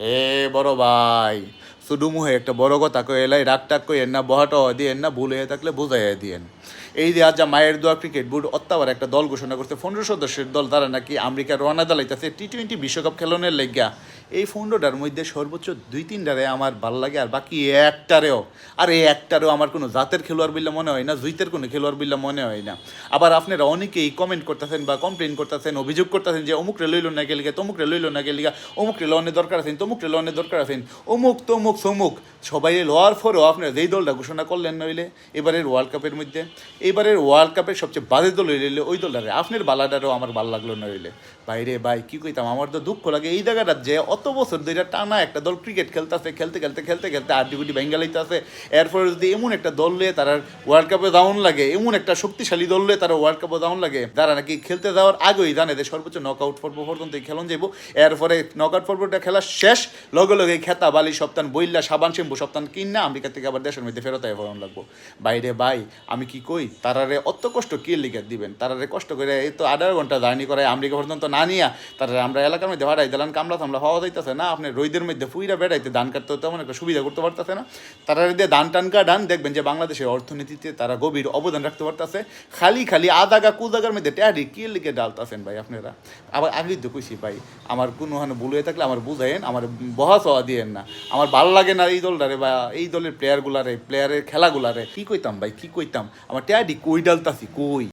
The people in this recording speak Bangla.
এ বড় ভাই। শুধু মুহে একটা বড় কথা কয়ে এলাই, রাগ টাক কইয়েন না বহাটা দিয়েন না ভুল হয়ে থাকলে বুঝাইয়া দিয়েন। এই যে আজ মায়ের দোয়া ক্রিকেট বোর্ড অত্যাবার একটা দল ঘোষণা করছে, পনেরো সদস্যের দল, তারা নাকি আমেরিকার রওনা দালাইতেছে টি টোয়েন্টি বিশ্বকাপ খেলনের লেগা এই পনেরোটার মধ্যে সর্বোচ্চ দুই তিনটারে আমার ভালো লাগে আর বাকি একটারেও। আর এই একটারেও আমার কোনো জাতের খেলোয়াড় বললে মনে হয় না, জুইতের কোনো খেলোয়াড় বললে মনে হয় না। আবার আপনারা অনেকেই কমেন্ট করতেছেন বা কমপ্লেন করতেছেন, অভিযোগ করতেছেন যে অমুক রে লইল না গেলিগা তমুক রে লইল না গেলিগা অমুক রে দরকার আছেন, তমুক রে দরকার আছেন, অমুক তমুক সমুক সবাই লোয়ার পরেও আপনারা যেই দলটা ঘোষণা করলেন নইলে, এবারের ওয়ার্ল্ড কাপের মধ্যে, এবারের ওয়ার্ল্ড কাপের সবচেয়ে বাজে দল হইলে ওই দলটারে, আপনার বালাটারও আমার ভালো লাগল নইলে। বাইরে ভাই, কি কইতাম, আমার তো দুঃখ লাগে এই জায়গাটা যে অত বছর ধরে টানা একটা দল ক্রিকেট খেলতেছে, খেলতে খেলতে খেলতে খেলতে আড্ডি গুডি বেঙ্গালাইতেছে এরপরে যদি এমন একটা দল লয়ে তারা ওয়ার্ল্ড কাপে দাউন লাগে, এমন একটা শক্তিশালী দল লয়ে তারা ওয়ার্ল্ড কাপে দাউন লাগে, যারা নাকি খেলতে যাওয়ার আগেই জানে যে সর্বোচ্চ নক আউট পর্ব পর্যন্ত খেলন যাইব। এরপরে নক আউট পর্বটা খেলা শেষ, লগে লগে খেতা বালি সপ্তাহ বইল্লা সাবান, শ্যাম্পু সপ্তাহ কিনা আমেরিকা থেকে আবার দেশের মধ্যে ফেরত আয় লাগবো। বাইরে ভাই, আমি কি কই? তারারে অত কষ্ট কি লিখে দিবেন? তারারে কষ্ট করে এই তো আঠারো ঘণ্টা জার্নি করে আমেরিকা পর্যন্ত না নিয়া তারা আমরা এলাকার মধ্যে ভাড়াই দিলাম, কামলা থামলা হওয়া যাইতেছে না। আপনি রইদের মধ্যে ফুইরা বেড়াইতে ধান কাটতে তেমন একটা সুবিধা করতে পারতেছে না। তারা দিয়ে ধান টান কাটান, দেখবেন যে বাংলাদেশের অর্থনীতিতে তারা গভীর অবদান রাখতে পারতেছে। খালি খালি আদাগা কুদাগার মধ্যে ট্যাডি কি লিখে ডালতাছেন ভাই আপনারা? আবার আগেই তো খুশি ভাই, আমার কোনো হানে ভুল হয়ে থাকলে আমার বুঝাইন আমার বহা সওয়া দিয়েন না। আমার ভালো লাগে না এই দলটারে বা এই দলের প্লেয়ারগুলারে প্লেয়ারের খেলাগুলারে। কি কইতাম ভাই, কি কইতাম? আমার ট্যাডি কই ডালতাছি? কই?